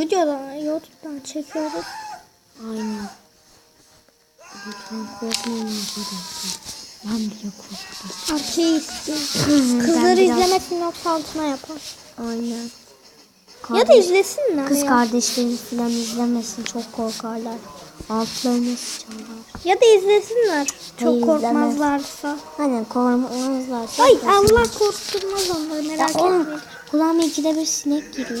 Videodan, YouTube'dan çekiyoruz. Aynen. Lütfen korkmayın arkadaşlar. Ben bile korktum. Artist. Ben Kızları biraz- izlemesin yoksa altına yapar. Aynen. Ya da izlesinler Kız ya. kardeşlerim falan izlemesin çok korkarlar. Altlarını sıçarlar. Ya da izlesinler. Çok Hayır, korkmazlarsa. Hani korkmazlar. Ay Allah korkturmaz onları merak etmeyin. kulağıma ikide bir sinek giriyor.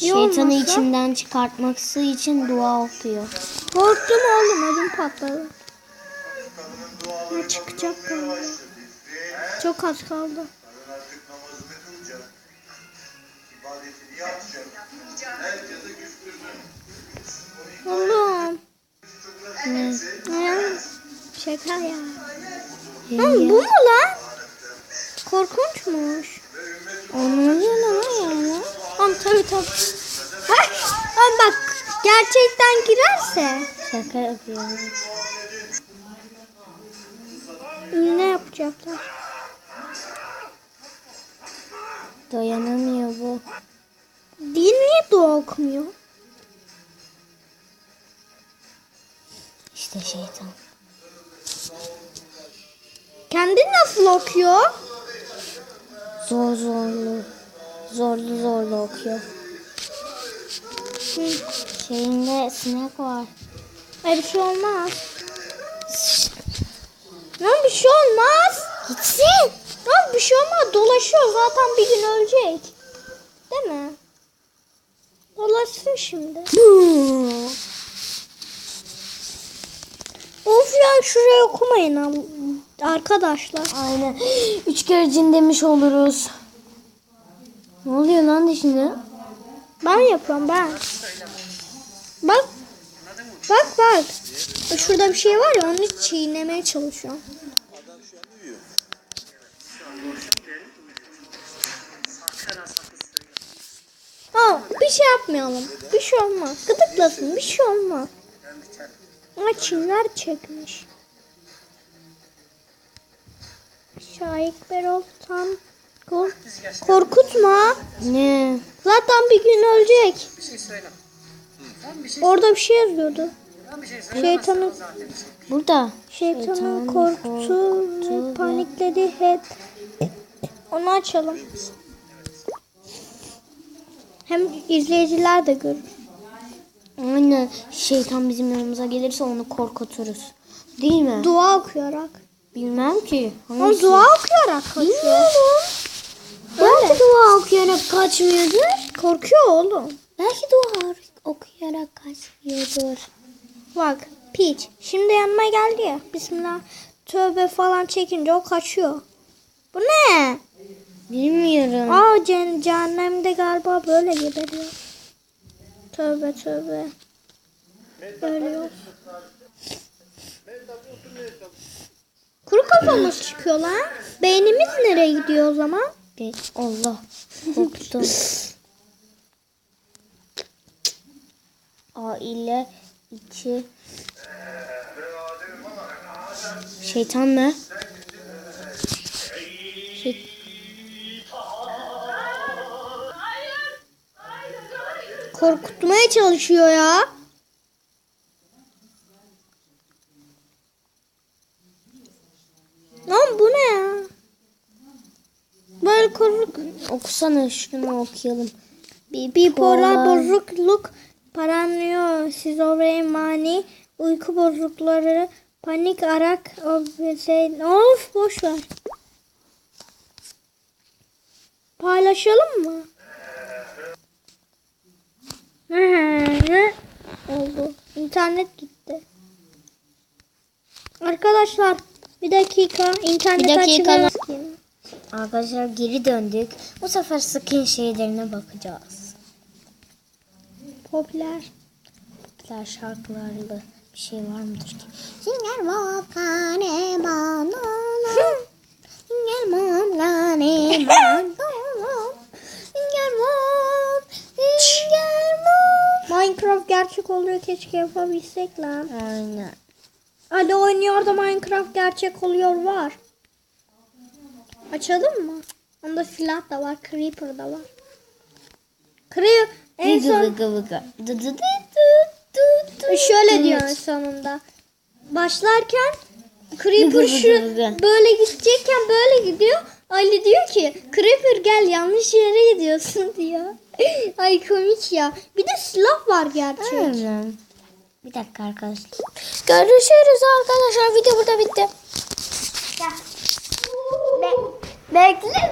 Şey Şeytanı olmasa? içinden çıkartması için dua okuyor. Korktum oğlum ödüm patladı. Ne çıkacak galiba. Çok az kaldı. Oğlum. Ne? ne? Şaka ya. Lan bu mu lan? Korkunçmuş. Onun lan Oğlum tabii tabii. Ay, ay bak gerçekten girerse Şaka yapıyorum. ne yapacaklar? Dayanamıyor bu. Din niye dua okumuyor? İşte şeytan. Kendi nasıl okuyor? Zor zorlu. Zorlu zorlu okuyor. Hı. Şeyinde sinek var. Ay bir şey olmaz. Lan bir şey olmaz. Gitsin. Lan bir şey olmaz. Dolaşıyor zaten bir gün ölecek. Değil mi? Dolaşsın şimdi. Of ya şuraya okumayın arkadaşlar. Aynen. Üç kere cin demiş oluruz. Ne oluyor lan dişinde? Ben yapıyorum ben. Bak. Bak bak. Şurada bir şey var ya onu çiğnemeye çalışıyorum. Ha, bir şey yapmayalım. Bir şey olmaz. Gıdıklasın bir şey olmaz. Ama çinler çekmiş. Şahik Berol kork korkutma. Ne? Zaten bir gün ölecek. Bir şey söyle. Bir şey, Orada bir şey yazıyordu. bir şey söyle. Şeytanı Burada. şeytanı Şeytanı korktu korktu ve panikledi hep. Onu açalım. Hem izleyiciler de görür. Aynen. Şeytan bizim yanımıza gelirse onu korkuturuz. Değil mi? Dua okuyarak. Bilmem ki. O Hangisi? dua okuyarak kaçıyor. Bilmiyorum. Dua okuyarak kaçmıyordur. Korkuyor oğlum. Belki dua okuyarak kaçmıyordur. Bak piç. Şimdi yanıma geldi ya. Bismillah. Tövbe falan çekince o kaçıyor. Bu ne? Bilmiyorum. Aa ceh- cehennemde galiba böyle geberiyor. Tövbe tövbe. Ölüyor. Kuru kafamız çıkıyor lan. Beynimiz nereye gidiyor o zaman? Ge- Allah. Korktum. Aile içi Şeytan ne? Şey... Korkutmaya çalışıyor ya. Lan bu ne ya? Kork Okusana şunu okuyalım. bipolar Polar. bozukluk, paranoya, şizofreni, uyku bozuklukları, panik, arak, obsesyon. Of boş ver. Paylaşalım mı? Hı oldu. İnternet gitti. Arkadaşlar bir dakika internet Bir dakika. açılıyor. Arkadaşlar geri döndük. Bu sefer skin şeylerine bakacağız. Popüler. Popüler şarkılarla bir şey var mıdır ki? Singer volcane banana. Singer volcane banana. Singer vol. Singer vol. Minecraft gerçek oluyor keşke yapabilsek lan. Aynen. Ali oynuyor da Minecraft gerçek oluyor var. Açalım mı? Onda silah da var, creeper da var. Creeper en son vıgı vıgı. Dı dı dı dı dı dı şöyle diyor en sonunda. Başlarken Creeper şu böyle gidecekken böyle gidiyor. Ali diyor ki Creeper gel yanlış yere gidiyorsun diyor. Ay komik ya. Bir de silah var gerçek. Aynen. Bir dakika arkadaşlar. Görüşürüz arkadaşlar. Video burada bitti. देख ले